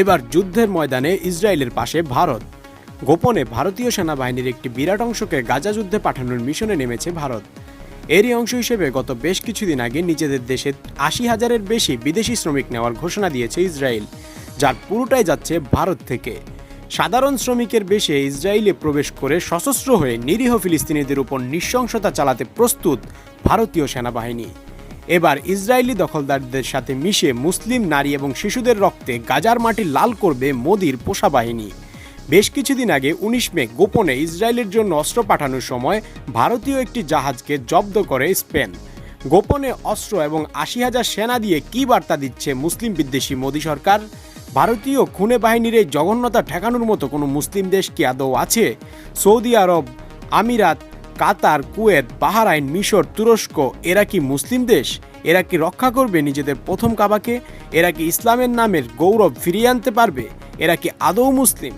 এবার যুদ্ধের ময়দানে ইসরায়েলের পাশে ভারত। গোপনে ভারতীয় সেনাবাহিনীর একটি বিরাট অংশকে গাজা যুদ্ধে পাঠানোর মিশনে নেমেছে ভারত। এরই অংশ হিসেবে গত বেশ কিছুদিন আগে নিজেদের দেশে আশি হাজারের বেশি বিদেশি শ্রমিক নেওয়ার ঘোষণা দিয়েছে ইসরায়েল, যার পুরোটাই যাচ্ছে ভারত থেকে। সাধারণ শ্রমিকের বেশে ইসরায়েলে প্রবেশ করে সশস্ত্র হয়ে নিরীহ ফিলিস্তিনিদের উপর নৃশংসতা চালাতে প্রস্তুত ভারতীয় সেনাবাহিনী। এবার ইসরায়েলি দখলদারদের সাথে মিশে মুসলিম নারী এবং শিশুদের রক্তে গাজার মাটি লাল করবে মোদির পোষা বাহিনী। বেশ কিছুদিন আগে উনিশ মে গোপনে ইসরায়েলের জন্য অস্ত্র পাঠানোর সময় ভারতীয় একটি জাহাজকে জব্দ করে স্পেন। গোপনে অস্ত্র এবং আশি হাজার সেনা দিয়ে কী বার্তা দিচ্ছে মুসলিম বিদ্বেষী মোদী সরকার? ভারতীয় খুনে বাহিনীর এই জঘন্যতা ঠেকানোর মতো কোনো মুসলিম দেশ কি আদৌ আছে? সৌদি আরব, আমিরাত কাতার, কুয়েত, বাহারাইন, মিশর, তুরস্ক, এরা কি মুসলিম দেশ? এরা কি রক্ষা করবে নিজেদের প্রথম কাবাকে? এরা কি ইসলামের নামের গৌরব ফিরিয়ে আনতে পারবে? এরা কি আদৌ মুসলিম?